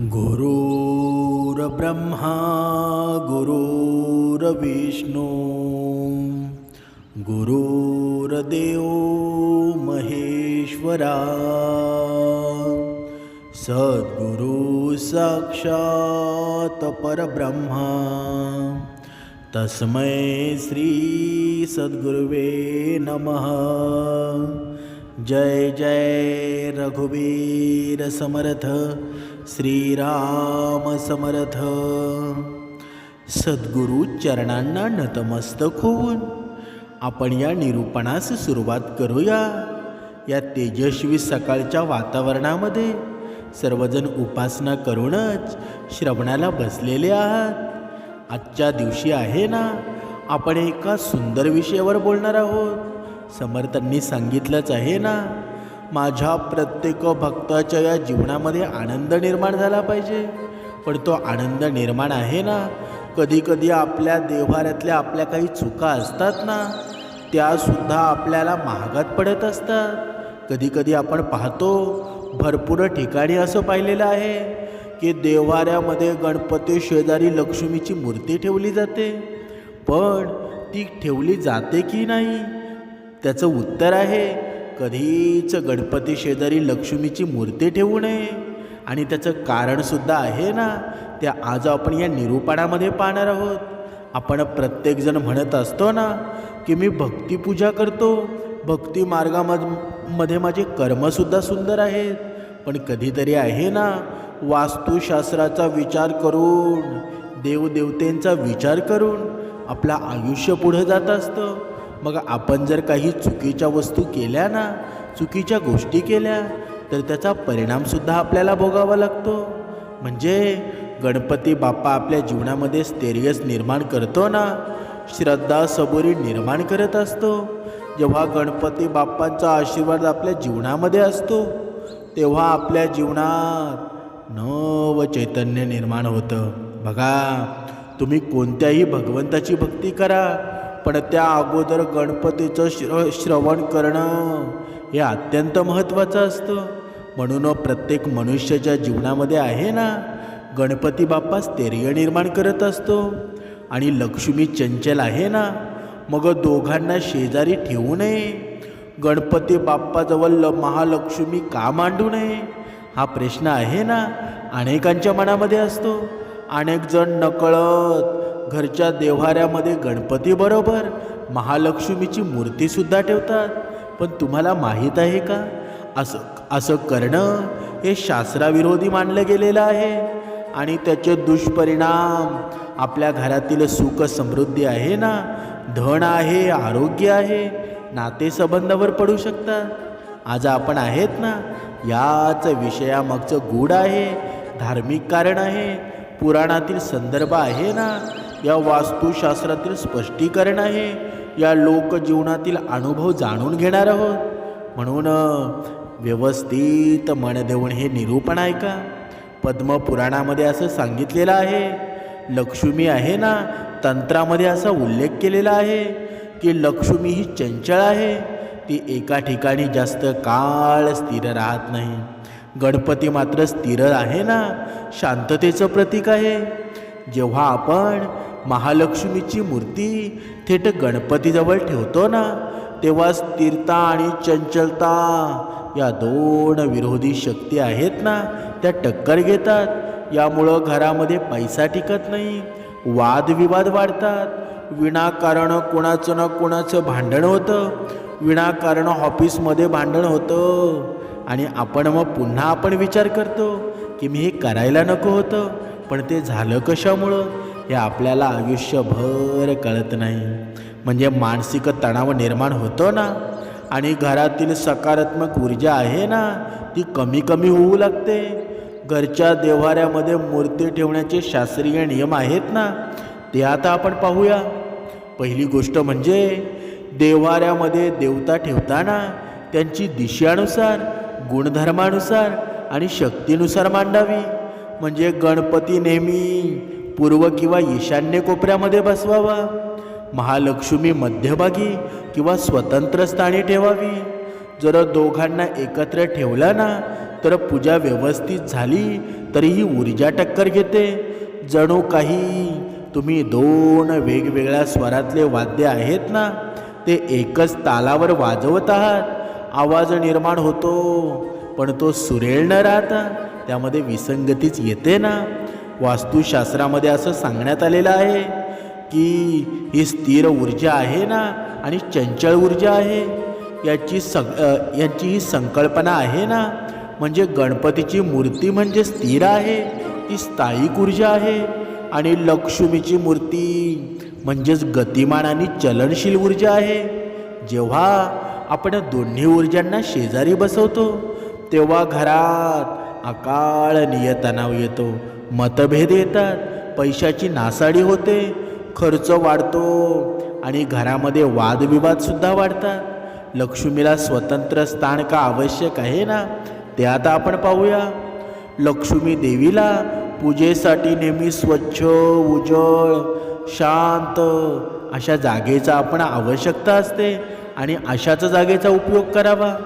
गुरुर्ब्रह्मा गुरुर्विष्णू गुरुर्देव महेश्वरा सद्गुरु साक्षात परब्रह्मा तस्मै श्री सद्गुरुवे नमः. जय जय रघुवीर समर्थ. श्रीराम समर्थ सद्गुरु चरणांना नतमस्तक होऊन आपण या निरूपणास सुरुवात करूया. या तेजस्वी सकाळच्या वातावरणामध्ये सर्वजण उपासना करूनच श्रवणाला बसलेले आहात. आजच्या दिवशी आहे ना आपण एका सुंदर विषयावर बोलणार आहोत. समर्थांनी सांगितलंच आहे ना माझ्या प्रत्येक भक्ताच्या या जीवनामध्ये आनंद निर्माण झाला पाहिजे. पण तो आनंद निर्माण आहे ना? कधीकधी आपल्या देव्हाऱ्यातल्या आपल्या काही चुका असतात ना त्यासुद्धा आपल्याला महागात पडत असतात. कधीकधी आपण पाहतो भरपूर ठिकाणी असं पाहिलेलं आहे की देव्हाऱ्यामध्ये गणपती शेजारी लक्ष्मीची मूर्ती ठेवली जाते. पण ती ठेवली जाते की नाही? त्याचं उत्तर आहे कधीच गणपती शेजारी लक्ष्मीची मूर्ती ठेवू नये. आणि त्याचं कारणसुद्धा आहे ना ते आज आपण या निरूपणामध्ये पाहणार आहोत. आपण प्रत्येकजण म्हणत असतो ना की मी भक्तिपूजा करतो. भक्ती मार्गामध्ये मध्ये माझे कर्मसुद्धा सुंदर आहेत. पण कधीतरी आहे ना वास्तुशास्त्राचा विचार करून देवदेवतेंचा विचार करून आपलं आयुष्य पुढं जात असतं. मग आपण जर काही चुकीच्या वस्तू केल्या ना चुकीच्या गोष्टी केल्या तर त्याचा परिणामसुद्धा आपल्याला भोगावा लागतो. म्हणजे गणपती बाप्पा आपल्या जीवनामध्ये स्थैर्यच निर्माण करतो ना श्रद्धा सबुरी निर्माण करत असतो. जेव्हा गणपती बाप्पांचा आशीर्वाद आपल्या जीवनामध्ये असतो तेव्हा आपल्या जीवनात नव चैतन्य निर्माण होतं. बघा तुम्ही कोणत्याही भगवंताची भक्ती करा पण त्या अगोदर गणपतीचं श्र श्रवण करणं हे अत्यंत महत्त्वाचं असतं. म्हणून प्रत्येक मनुष्याच्या जीवनामध्ये आहे ना गणपती बाप्पा स्थैर्य निर्माण करत असतो. आणि लक्ष्मी चंचल आहे ना मग दोघांना शेजारी ठेवू नये. गणपती बाप्पाजवळ ल महालक्ष्मी का मांडू नये? हा प्रश्न आहे ना अनेकांच्या मनामध्ये असतो. अनेक जण नकळत घरच्या देव्हाऱ्यामध्ये गणपतीबरोबर महालक्ष्मीची मूर्तीसुद्धा ठेवतात. पण तुम्हाला माहीत आहे का? असं असं करणं हे शास्त्राविरोधी मानलं गेलेलं आहे. आणि त्याचे दुष्परिणाम आपल्या घरातील सुख समृद्धी आहे ना? धन आहे आरोग्य आहे नातेसंबंधावर पडू शकतात. आज आपण आहेत ना? याच विषयामागचं गूढ आहे धार्मिक कारण आहे पुराणातील संदर्भ आहे ना? या वास्तुशास्त्रातील स्पष्टीकरण आहे. या लोकजीवनातील अनुभव जाणून घेणार आहोत. म्हणून व्यवस्थित मन देऊन हे निरूपण ऐका. पद्मपुराणामध्ये असं सांगितलेलं आहे. लक्ष्मी आहे ना? तंत्रामध्ये असा उल्लेख केलेला आहे की लक्ष्मी ही चंचल आहे. ती एका ठिकाणी जास्त काळ स्थिर राहत नाही. गणपती मात्र स्थिर आहे ना? शांततेचं प्रतीक आहे. जेव्हा आपण महालक्ष्मीची मूर्ती थेट गणपतीजवळ ठेवतो ना तेव्हा स्थिरता आणि चंचलता या दोन विरोधी शक्ती आहेत ना त्या टक्कर घेतात. यामुळं घरामध्ये पैसा टिकत नाही वादविवाद वाढतात. विनाकारण कोणाचं ना कोणाचं भांडण होतं विनाकारण ऑफिसमध्ये भांडण होतं. आणि आपण मग पुन्हा आपण विचार करतो की मी हे करायला नको होतं पण ते झालं कशामुळं? हे आपल्याला आयुष्यभर कळत नाही. म्हणजे मानसिक तणाव निर्माण होतो ना? आणि घरातील सकारात्मक ऊर्जा आहे ना ती कमी कमी होऊ लागते. घरच्या देव्हाऱ्यामध्ये मूर्ती ठेवण्याचे शास्त्रीय नियम आहेत ना ते आता आपण पाहूया. पहिली गोष्ट म्हणजे देव्हाऱ्यामध्ये देवता ठेवताना त्यांची दिशेनुसार गुणधर्मानुसार आणि शक्तीनुसार मांडावी. म्हणजे गणपती नेहमी पूर्व किंवा ईशान्य कोपऱ्यामध्ये बसवावा. महालक्ष्मी मध्यभागी किंवा स्वतंत्र स्थानी ठेवावी. जर दोघांना एकत्र ठेवला ना तर पूजा व्यवस्थित झाली तरी ही ऊर्जा टक्कर घेते. जणू काही तुम्ही दोन वेगवेगळ्या स्वरातले वाद्य आहेत ना ते एकच तालावर वाजवत आहात. आवाज निर्माण होतो पण तो सुरेळ न राहता त्यामध्ये विसंगतीच येते ना. वास्तुशास्त्रामध्ये असं सांगण्यात आलेलं आहे की ही स्थिर ऊर्जा आहे ना आणि चंचल ऊर्जा आहे याची सं याची यांची ही संकल्पना आहे ना म्हणजे गणपतीची मूर्ती म्हणजे स्थिर आहे ती स्थायिक ऊर्जा आहे आणि लक्ष्मीची मूर्ती म्हणजेच गतिमान आणि चलनशील ऊर्जा आहे. जेव्हा आपण दोन्ही ऊर्जांना शेजारी बसवतो तेव्हा घरात अकाळ नियतनाव येतो. मतभेद येतात. पैशाची नासाडी होते. खर्च वाढतो आणि घरामध्ये वादविवादसुद्धा वाढतात. लक्ष्मीला स्वतंत्र स्थान का आवश्यक आहे ना? ते आता आपण पाहूया. लक्ष्मी देवीला पूजेसाठी नेहमी स्वच्छ उजळ शांत अशा जागेचा आपण आवश्यकता असते आणि अशाच जागेचा उपयोग करावा.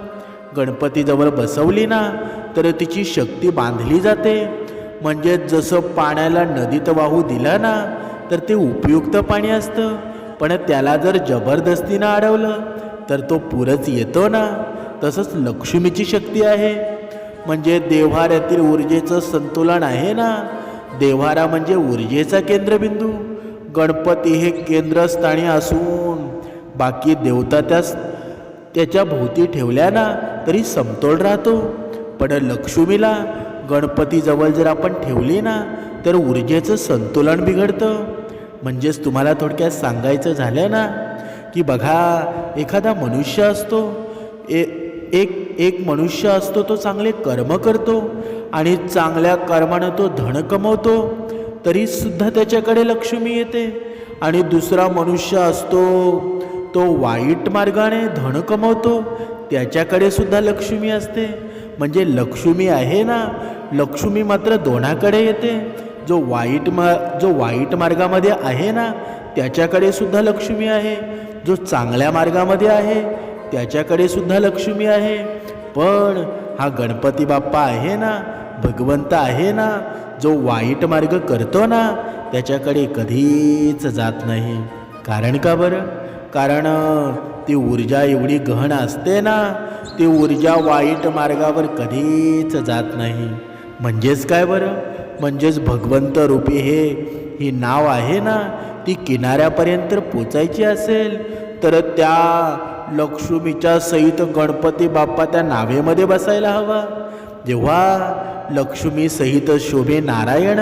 गणपतीजवळ बसवली ना तर तिची शक्ती बांधली जाते. म्हणजे जसं पाण्याला नदीत वाहू दिलं ना तर ते उपयुक्त पाणी असतं. पण त्याला जर जबरदस्तीनं अडवलं तर तो पुरच येतो ना. तसंच लक्ष्मीची शक्ती आहे. म्हणजे देव्हाऱ्यातील ऊर्जेचं संतुलन आहे ना. देव्हारा म्हणजे ऊर्जेचा केंद्रबिंदू. गणपती हे केंद्रस्थानी असून बाकी देवता त्यास त्याच्या भोवती ठेवल्या ना तरी समतोल राहतो. पण लक्ष्मीला गणपतीजवळ जर आपण ठेवली ना तर ऊर्जेचं संतुलन बिघडतं. म्हणजेच तुम्हाला थोडक्यात सांगायचं झालं ना की बघा एखादा मनुष्य असतो ए एक एक मनुष्य असतो तो चांगले कर्म करतो आणि चांगल्या कर्मानं तो धन कमवतो तरीसुद्धा त्याच्याकडे लक्ष्मी येते आणि दुसरा मनुष्य असतो तो वाईट मार्गाने धन कमवतो त्याच्याकडे सुद्धा लक्ष्मी असते. म्हणजे लक्ष्मी आहे ना लक्ष्मी मात्र दोनाकडे येते. जो वाईट मा जो वाईट मार्गामध्ये आहे ना त्याच्याकडे सुद्धा लक्ष्मी आहे. जो चांगल्या मार्गामध्ये आहे त्याच्याकडे सुद्धा लक्ष्मी आहे. पण हा गणपती बाप्पा आहे ना भगवंत आहे ना जो वाईट मार्ग करतो ना त्याच्याकडे कधीच जात नाही. कारण का बरं? कारण ती ऊर्जा एवढी गहन असते ना ती ऊर्जा वाईट मार्गावर कधीच जात नाही. म्हणजेच काय बरं? म्हणजेच भगवंत रूपी हे ही नाव आहे ना ती किनाऱ्यापर्यंत पोचायची असेल तर त्या लक्ष्मीच्या सहित गणपती बाप्पा त्या नावेमध्ये बसायला हवा. जेव्हा लक्ष्मी सहित शोभे नारायण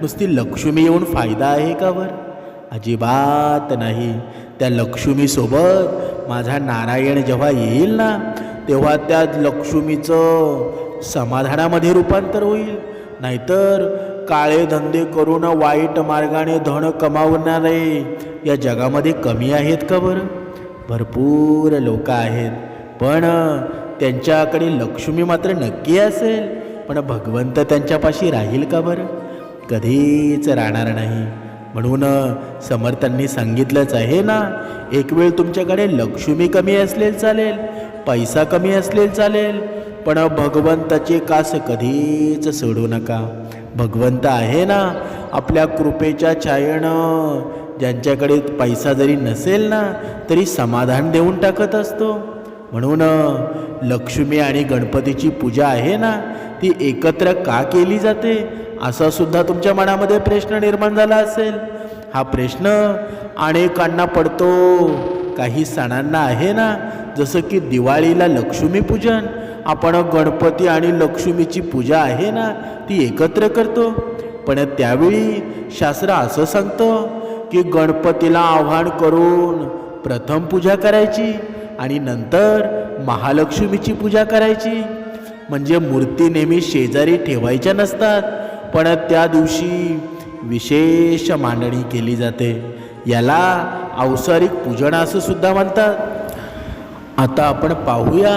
नुसती लक्ष्मी येऊन फायदा आहे का वर अजिबात नाही. त्या लक्ष्मीसोबत माझा नारायण जेव्हा येईल ना तेव्हा त्या लक्ष्मीचं समाधानामध्ये रूपांतर होईल. नाहीतर काळे धंदे करून वाईट मार्गाने धन कमावणारे या जगामध्ये कमी आहेत का बरं? भरपूर लोक आहेत. पण त्यांच्याकडे लक्ष्मी मात्र नक्की असेल. पण भगवंत त्यांच्यापाशी राहील का बरं? कधीच राहणार नाही. म्हणून समर्थांनी सांगितलंच आहे ना एक वेळ तुमच्याकडे लक्ष्मी कमी असलेल चालेल पैसा कमी असलेल चालेल पण भगवंताचे कास कधीच सोडू नका. भगवंत आहे ना आपल्या कृपेच्या छायेनं ज्यांच्याकडे पैसा जरी नसेल ना तरी समाधान देऊन टाकत असतो. म्हणून लक्ष्मी आणि गणपतीची पूजा आहे ना ती एकत्र का केली जाते? असा सुद्धा तुमच्या मनामध्ये प्रश्न निर्माण झाला असेल. हा प्रश्न अनेकांना पडतो. काही सणांना आहे ना जसं की दिवाळीला लक्ष्मीपूजन आपण गणपती आणि लक्ष्मीची पूजा आहे ना ती एकत्र करतो. पण त्यावेळी शास्त्र असं सांगतं की गणपतीला आव्हान करून प्रथम पूजा करायची आणि नंतर महालक्ष्मीची पूजा करायची. म्हणजे मूर्ती नेहमी शेजारी ठेवायच्या नसतात. पण त्या दिवशी विशेष मांडणी केली जाते. याला औसारिक पूजन असं सुद्धा म्हणतात. आता आपण पाहूया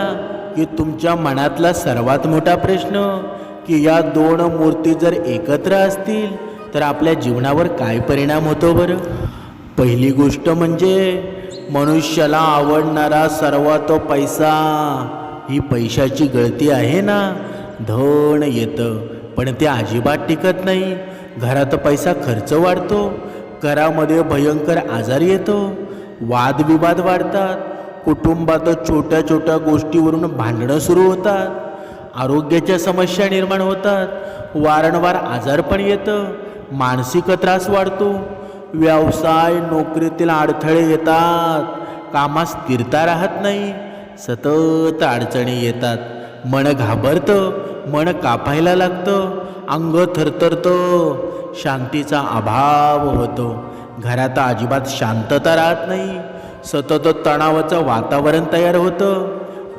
की तुमच्या मनातला सर्वात मोठा प्रश्न की या दोन मूर्ती जर एकत्र असतील तर आपल्या जीवनावर काय परिणाम होतो बरं? पहिली गोष्ट म्हणजे मनुष्याला आवडणारा सर्वात पैसा ही पैशाची गळती आहे ना? धन येतं. पण ते अजिबात टिकत नाही. घरात पैसा खर्च वाढतो. घरामध्ये भयंकर आजार येतो. वादविवाद वाढतात. कुटुंबात छोट्या छोट्या गोष्टीवरून भांडणं सुरू होतात. आरोग्याच्या समस्या निर्माण होतात. वारंवार आजार पण येतं. मानसिक त्रास वाढतो. व्यवसाय नोकरीतील अडथळे येतात. कामात स्थिरता राहत नाही. सतत अडचणी येतात. मन घाबरतं मन कापायला लागतं अंग थरथरतं शांतीचा अभाव होतो. घरात अजिबात शांतता राहत नाही. सतत तणावाचं वातावरण तयार होतं.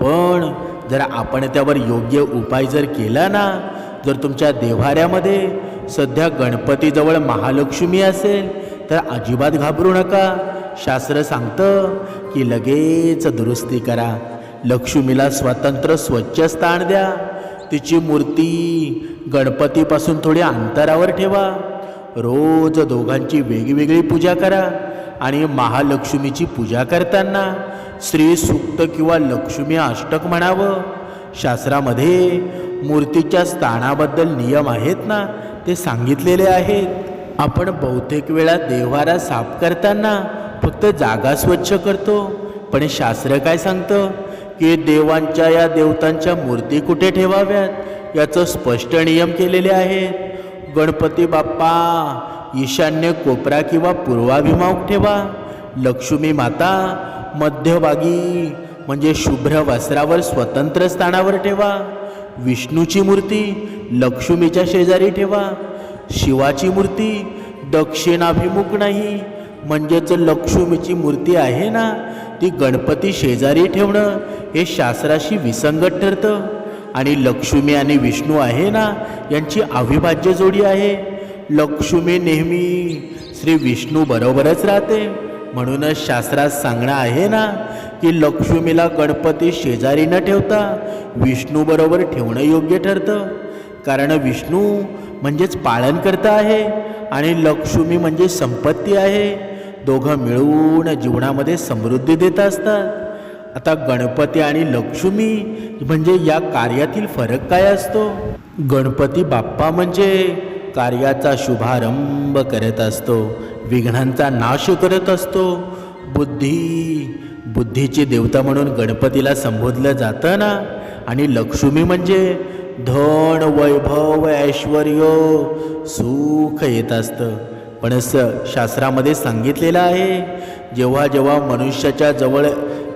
पण जर आपण त्यावर योग्य उपाय जर केला ना जर तुमच्या देव्हाऱ्यामध्ये सध्या गणपतीजवळ महालक्ष्मी असेल तर अजिबात घाबरू नका. शास्त्र सांगतं की लगेच दुरुस्ती करा. लक्ष्मीला स्वतंत्र स्वच्छ स्थान द्या. तिची मूर्ती गणपतीपासून थोडी अंतरावर ठेवा. रोज दोघांची वेगवेगळी पूजा करा आणि महालक्ष्मीची पूजा करताना श्री सुक्त किंवा लक्ष्मी अष्टक म्हणावं. शास्त्रामध्ये मूर्तीच्या स्थानाबद्दल नियम आहेत ना ते सांगितलेले आहेत. आपण बहुतेक वेळा देवारा साफ करताना फक्त जागा स्वच्छ करतो. पण शास्त्र काय सांगतं? की देवांच्या या देवतांच्या मूर्ती कुठे ठेवाव्यात? याचं स्पष्ट नियम केलेले आहेत. गणपती बाप्पा ईशान्य कोपरा किंवा पूर्वाभिमुख ठेवा. लक्ष्मी माता मध्यभागी म्हणजे शुभ्र वस्त्रावर स्वतंत्र स्थानावर ठेवा. विष्णूची मूर्ती लक्ष्मीच्या शेजारी ठेवा. शिवाची मूर्ती दक्षिणाभिमुख नाही. म्हणजेच लक्ष्मीची मूर्ती आहे ना ती गणपती शेजारी ठेवणं हे शास्त्राशी विसंगत ठरतं. आणि लक्ष्मी आणि विष्णू आहे ना यांची अविभाज्य जोडी आहे. लक्ष्मी नेहमी श्री विष्णू बरोबरच राहते. म्हणूनच शास्त्रात सांगणं आहे ना की लक्ष्मीला गणपती शेजारी न ठेवता विष्णूबरोबर ठेवणं योग्य ठरतं. कारण विष्णू म्हणजेच पालनकर्ता आहे आणि लक्ष्मी म्हणजे संपत्ती आहे. दोघं मिळून जीवनामध्ये समृद्धी देत असतात. आता गणपती आणि लक्ष्मी म्हणजे या कार्यातील फरक काय असतो? गणपती बाप्पा म्हणजे कार्याचा शुभारंभ करत असतो विघ्नांचा नाश करत असतो. बुद्धी बुद्धीची देवता म्हणून गणपतीला संबोधलं जातं ना? आणि लक्ष्मी म्हणजे धन वैभव ऐश्वर सुख येत असतं. पण असं शास्त्रामध्ये सांगितलेलं आहे जेव्हा जेव्हा मनुष्याच्या जवळ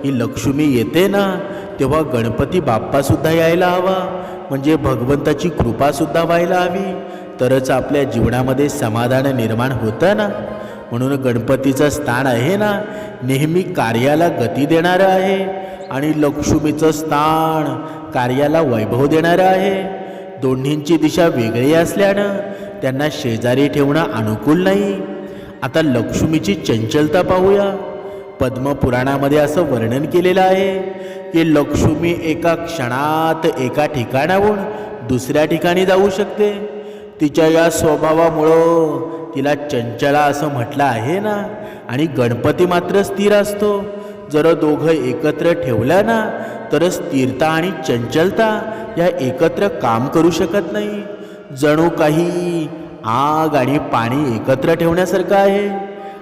ही लक्ष्मी येते ना तेव्हा गणपती बाप्पासुद्धा यायला हवा म्हणजे भगवंताची कृपासुद्धा व्हायला हवी. तरच आपल्या जीवनामध्ये समाधान निर्माण होतं ना. म्हणून गणपतीचं स्थान आहे ना नेहमी कार्याला गती देणारं आहे आणि लक्ष्मीचं स्थान कार्याला वैभव देणारं आहे. दोन्हींची दिशा वेगळी असल्यानं त्यांना शेजारी ठेवणं अनुकूल नाही. आता लक्ष्मीची चंचलता पाहूया. पद्मपुराणामध्ये असं वर्णन केलेलं आहे की लक्ष्मी एका क्षणात एका ठिकाणाहून दुसऱ्या ठिकाणी जाऊ शकते. तिच्या या स्वभावामुळं तिला चंचला असं म्हटलं आहे ना? आणि गणपती मात्र स्थिर असतो. जर दोघं एकत्र ठेवल्या ना तर स्थिरता आणि चंचलता या एकत्र काम करू शकत नाही. जणू काही आग आणि पाणी एकत्र ठेवण्यासारखं आहे.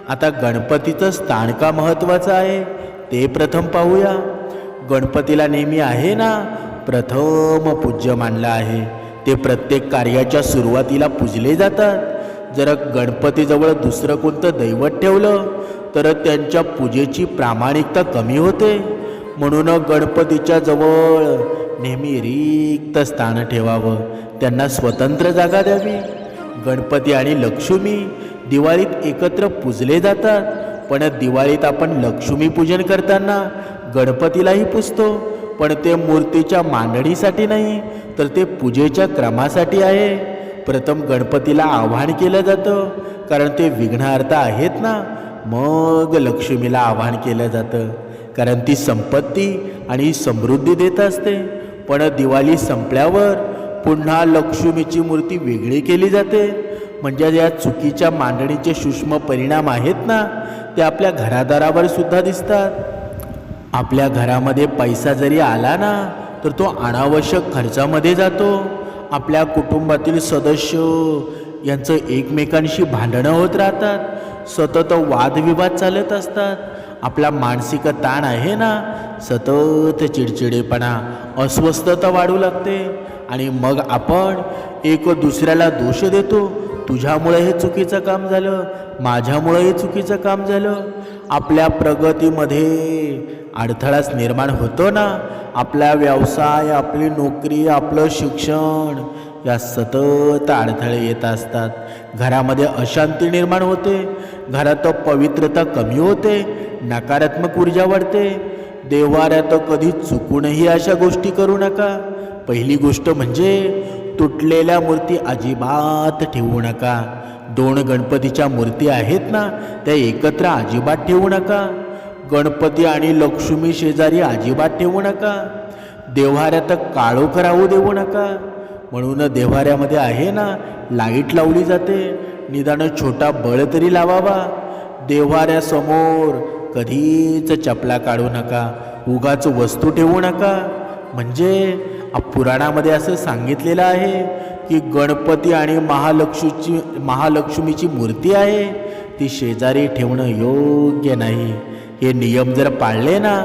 आता गणपतीचं स्थान का महत्त्वाचं आहे ते प्रथम पाहूया. गणपतीला नेहमी आहे ना प्रथम पूज्य मानलं आहे. ते प्रत्येक कार्याच्या सुरुवातीला पूजले जातात. जर गणपतीजवळ दुसरं कोणतं दैवत ठेवलं तर त्यांच्या पूजेची प्रामाणिकता कमी होते. म्हणून गणपतीच्या जवळ नेहमी रिक्त स्थान ठेवावं. त्यांना स्वतंत्र जागा द्यावी. गणपती आणि लक्ष्मी दिवाळीत एकत्र पूजले जातात. पण दिवाळीत आपण लक्ष्मीपूजन करताना गणपतीलाही पुजतो. पण ते मूर्तीच्या मांडणीसाठी नाही तर ते पूजेच्या क्रमासाठी आहे. प्रथम गणपतीला आव्हान केलं जातं कारण ते विघ्नहर्ता आहेत ना. मग लक्ष्मीला आव्हान केलं जातं. कारण ती संपत्ती आणि समृद्धी देत असते. पण दिवाळी संपल्यावर पुन्हा लक्ष्मीची मूर्ती वेगळी केली जाते. म्हणजे या चुकीच्या मांडणीचे सूक्ष्म परिणाम आहेत ना ते आपल्या घरादारावर सुद्धा दिसतात. आपल्या घरामध्ये पैसा जरी आला ना तर तो अनावश्यक खर्चामध्ये जातो. आपल्या कुटुंबातील सदस्य यांचं एकमेकांशी भांडणं होत राहतात. सतत वादविवाद चालत असतात. आपला मानसिक ताण आहे ना सतत चिडचिडेपणा अस्वस्थता वाढू लागते. आणि मग आपण एक दुसऱ्याला दोष देतो. तुझ्यामुळे हे चुकीचं काम झालं माझ्यामुळे हे चुकीचं काम झालं. आपल्या प्रगतीमध्ये अडथळाच निर्माण होतो ना. आपला व्यवसाय आपली नोकरी आपलं शिक्षण या सतत अडथळे येत असतात. घरामध्ये अशांती निर्माण होते. घरात पवित्रता कमी होते. नकारात्मक ऊर्जा वाढते. देवाऱ्यात कधी चुकूनही अशा गोष्टी करू नका. पहिली गोष्ट म्हणजे तुटलेल्या मूर्ती अजिबात ठेवू नका. दोन गणपतीच्या मूर्ती आहेत ना त्या एकत्र अजिबात ठेवू नका. गणपती आणि लक्ष्मी शेजारी अजिबात ठेवू नका. देव्हाऱ्यात काळोख राहू देऊ नका. म्हणून देव्हाऱ्यामध्ये आहे ना लाइट लावली जाते. निदान छोटा बळ तरी लावावा. देव्हाऱ्यासमोर कधीच चपला काढू नका. उगाच वस्तू ठेवू नका. म्हणजे पुराणामध्ये असं सांगितलेलं आहे की गणपती आणि महालक्ष्मीची महालक्ष्मीची मूर्ती आहे. ती शेजारी ठेवणं योग्य नाही. हे नियम जर पाळले ना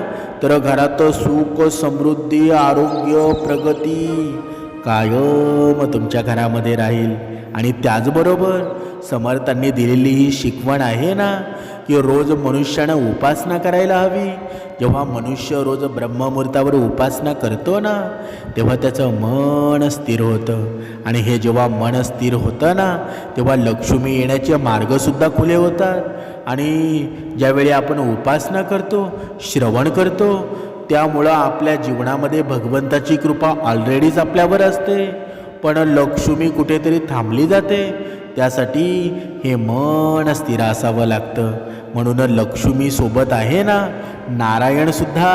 तर घरात सुख समृद्धी आरोग्य प्रगती कायम तुमच्या घरामध्ये राहील. आणि त्याचबरोबर समर्थांनी दिलेली ही शिकवण आहे ना की रोज मनुष्यानं उपासना करायला हवी. जेव्हा मनुष्य रोज ब्रह्ममुहूर्तावर उपासना करतो ना तेव्हा त्याचं मन स्थिर होतं. आणि हे जेव्हा मन स्थिर होतं ना तेव्हा लक्ष्मी येण्याचे मार्गसुद्धा खुले होतात. आणि ज्यावेळी आपण उपासना करतो श्रवण करतो त्यामुळं आपल्या जीवनामध्ये भगवंताची कृपा ऑलरेडीच आपल्यावर असते. पण लक्ष्मी कुठेतरी थांबली जाते. त्यासाठी हे मन स्थिर असावं लागतं. म्हणून लक्ष्मी सोबत आहे ना? नारायणसुद्धा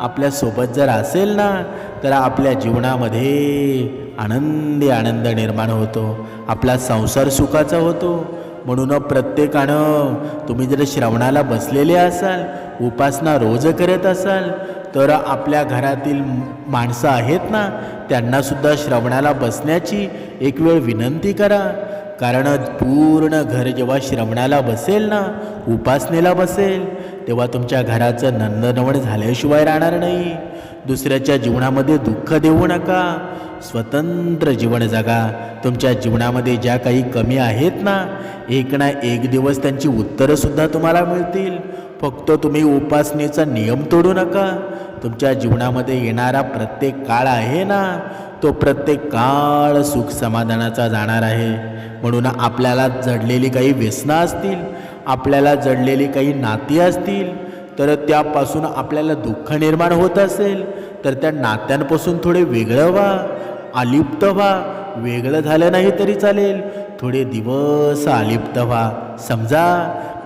आपल्यासोबत जर असेल ना तर आपल्या जीवनामध्ये आनंदी आनंद निर्माण होतो. आपला संसार सुखाचा होतो. म्हणून प्रत्येकानं तुम्ही जर श्रवणाला बसलेले असाल उपासना रोज करत असाल तर आपल्या घरातील माणसं आहेत ना त्यांनासुद्धा श्रवणाला बसण्याची एक वेळ विनंती करा. कारण पूर्ण घर जेव्हा श्रवणाला बसेल ना उपासनेला बसेल तेव्हा तुमच्या घराचं नंदनवण झाल्याशिवाय राहणार नाही. दुसऱ्याच्या जीवनामध्ये दुःख देऊ नका. स्वतंत्र जीवन जगा. तुमच्या जीवनामध्ये ज्या काही कमी आहेत ना एक ना एक दिवस त्यांची उत्तरंसुद्धा तुम्हाला मिळतील. फक्त तुम्ही उपासनेचा नियम तोडू नका. तुमच्या जीवनामध्ये येणारा प्रत्येक काळ आहे ना तो प्रत्येक काळ सुख समाधानाचा जाणार आहे. म्हणून आपल्याला जडलेली काही व्यसना असतील आपल्याला जडलेली काही नाती असतील तर त्यापासून आपल्याला दुःख निर्माण होत असेल तर त्या नात्यांपासून थोडे वेगळं व्हा अलिप्त व्हा. वेगळं झालं नाही तरी चालेल. थोडे दिवस अलिप्त व्हा. समजा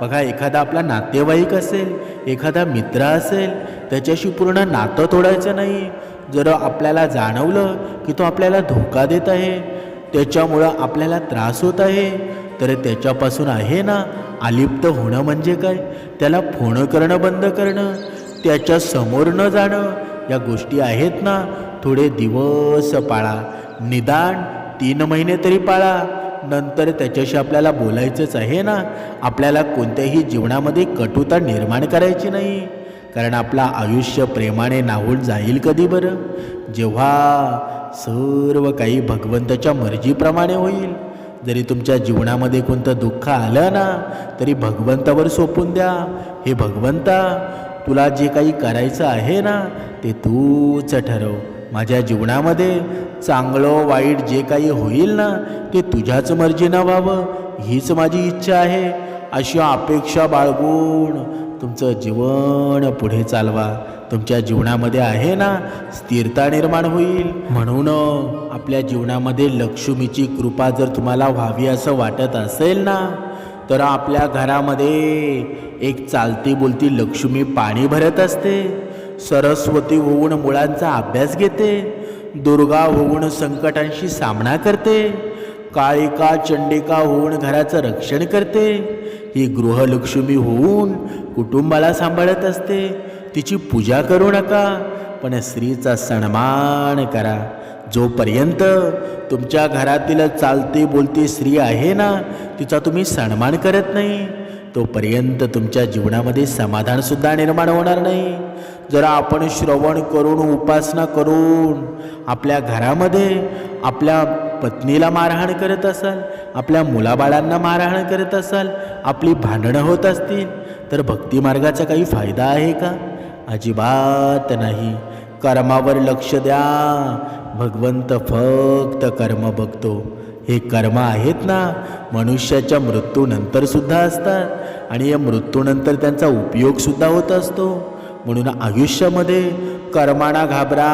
बघा एखादा आपला नातेवाईक असेल एखादा मित्र असेल त्याच्याशी पूर्ण नातं तोडायचं नाही. जर आपल्याला जाणवलं की तो आपल्याला धोका देत आहे त्याच्यामुळं आपल्याला त्रास होत आहे तर त्याच्यापासून आहे ना अलिप्त होणं म्हणजे काय? त्याला फोन करणं बंद करणं त्याच्यासमोर न जाणं या गोष्टी आहेत ना थोडे दिवस पाळा. निदान तीन महिने तरी पाळा. नंतर त्याच्याशी आपल्याला बोलायचंच आहे ना? आपल्याला कोणत्याही जीवनामध्ये कटुता निर्माण करायची नाही. कारण आपलं आयुष्य प्रेमाने नाहून जाईल कधी बरं? जेव्हा सर्व काही भगवंताच्या मर्जीप्रमाणे होईल. जरी तुमच्या जीवनामध्ये कोणतं दुःख आलं ना तरी भगवंतावर सोपून द्या. हे भगवंता तुला जे काही करायचं आहे ना ते तूच ठरव. माझ्या जीवनामध्ये चांगलं वाईट जे काही होईल ना ते तुझ्याच मर्जीनं व्हावं. हीच माझी इच्छा आहे. अशी अपेक्षा बाळगून तुमचं जीवन पुढे चालवा. तुमच्या जीवनामध्ये आहे ना स्थिरता निर्माण होईल. म्हणून आपल्या जीवनामध्ये लक्ष्मीची कृपा जर तुम्हाला व्हावी असं वाटत असेल ना तर आपल्या घरामध्ये एक चालती बोलती लक्ष्मी पाणी भरत असते. सरस्वती होऊन मुळांचा अभ्यास घेते. दुर्गा होऊन संकटांशी सामना करते. काळिका चंडिका होऊन घराचं रक्षण करते. ही गृहलक्ष्मी होऊन कुटुंबाला सांभाळत असते. तिची पूजा करू नका पण स्त्रीचा सन्मान करा. जोपर्यंत तुमच्या घरातील चालती बोलती स्त्री आहे ना तिचा तुम्ही सन्मान करत नाही. तोपर्यंत तुमच्या जीवनामध्ये समाधानसुद्धा निर्माण होणार नाही. जरा आपण श्रवण करून उपासना करून आपल्या घरामध्ये आपल्या पत्नीला मारहाण करत असाल आपल्या मुलाबाळांना मारहाण करत असाल आपली भांडणं होत असतील तर भक्तिमार्गाचा काही फायदा आहे का? अजिबात नाही. कर्मावर लक्ष द्या. भगवंत फक्त कर्म बघतो. हे कर्म आहेत ना मनुष्याच्या मृत्यूनंतरसुद्धा असतात आणि या मृत्यूनंतर त्यांचा उपयोगसुद्धा होत असतो. म्हणून आयुष्यामध्ये कर्माणा घाबरा.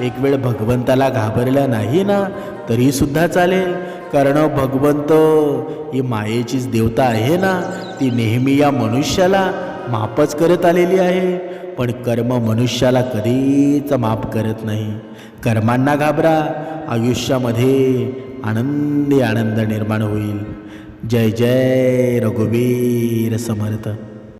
एक वेळ भगवंताला घाबरला नाही ना तरीसुद्धा चालेल. कारण भगवंत ही मायेचीच देवता आहे ना ती नेहमी या मनुष्याला मापच करत आलेली आहे. पण कर्म मनुष्याला कधीच माफ करत नाही. कर्मांना घाबरा. आयुष्यामध्ये आनंदी आनंद निर्माण होईल. जय जय रघुवीर समर्थ.